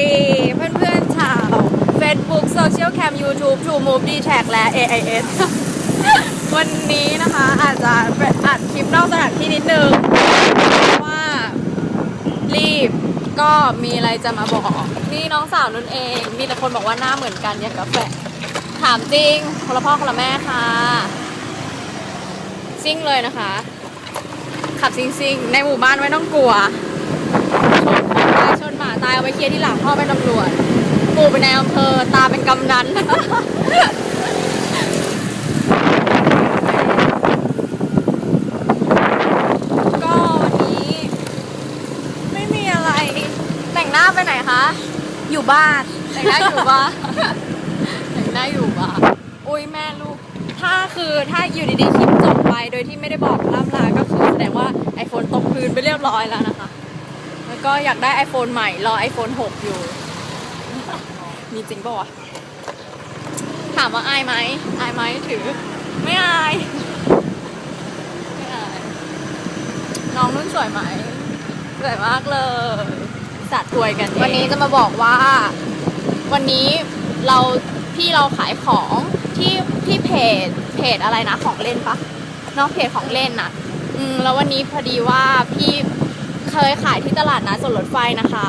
ดีเพื่อนๆชาว Facebook Social Cam YouTube True Move d t a g และ AIS วันนี้นะคะอาจจะอัดคลิปนอกสถานที่นิดนึงเพราะว่ารีบก็มีอะไรจะมาบอก นี่น้องสาวนุ่นเอง มีแต่คนบอกว่าหน้าเหมือนกันอย่างกาแฟถามจริงคนละพ่อคนละแม่ค่ะซิ่งเลยนะคะ ขับซิ่งซิ่งๆในหมู่บ้านไม่ต้องกลัว ช ลียร์ที่หลังพ่อเป็นตำรวจปู่เป็นนายอำเภอตาเป็นกำนันก็วันนี้ ไม่มีอะไร แต่งหน้าไปไหนคะ อยู่บ้าน แต่งหน้าอยู่บ้านแต่งหน้าอยู่บ้านอุ้ยแม่ลูก ถ้าคือถ้าอยู่ดีๆคลิปจบไปโดยที่ไม่ได้บอกล่ำลา ก็คือแสดงว่า iPhone ตกพื้นไปเรียบร้อยแล้วนะคะ แล้วก็อยากได้ iPhone ใหม่ รอ iPhone 6 อยู่ มีจริงป่าวะถามว่าอายไหมอายไหมถือ ไม่อาย ไม่อาย น้องนุ่นสวยไหมสวยมากเลยสัตว์รวยกัน วันนี้จะมาบอกว่า วันนี้เราพี่เราขายของที่ที่เพจเพจอะไรนะของเล่นปะเนอกเพจของเล่นน่ะ อืมแล้ววันนี้พอดีว่าพี่ เคยขายที่ตลาดนัดสวนรถไฟนะคะ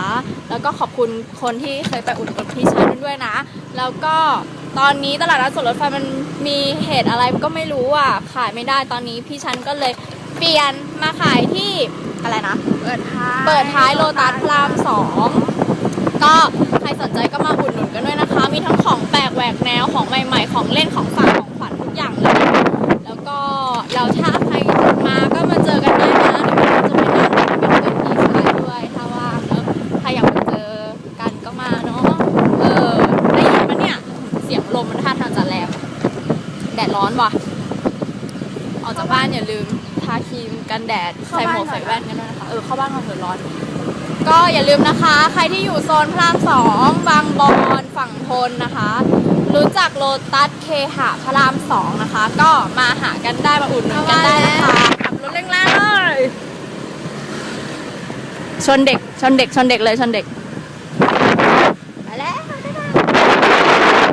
แล้วก็ขอบคุณคนที่เคยไปอุดหนุนพี่ชายด้วยนะ แล้วก็ตอนนี้ตลาดนัดสวนรถไฟมันมีเหตุอะไรก็ไม่รู้อะขายไม่ได้ตอนนี้พี่ชันก็เลยเปลี่ยนมาขายที่อะไรนะ เปิดท้ายเปิดท้ายโลตัสพระรามสองก็ใครสนใจก็มาอุดหนุนกันด้วยนะคะ มีทั้งของแปลกแหวกแนวของใหม่ ๆ ของเล่นของ มันท่าทางจะแรงแดดร้อนว่ะ ออกจากบ้านอย่าลืมทาครีมกันแดด ใส่หมวกใส่แว่นกันด้วยนะคะ เออเข้าบ้านก่อนเถอะร้อน ก็อย่าลืมนะคะ ใครที่อยู่โซนพระรามสองบางบอนฝั่งทนนะคะ รู้จักโลตัสเคหะพระรามสองนะคะ ก็มาหากันได้มาอุดหนุนกันได้นะคะขับรถแรงๆเลยชนเด็กชนเด็กชนเด็กเลยชนเด็ก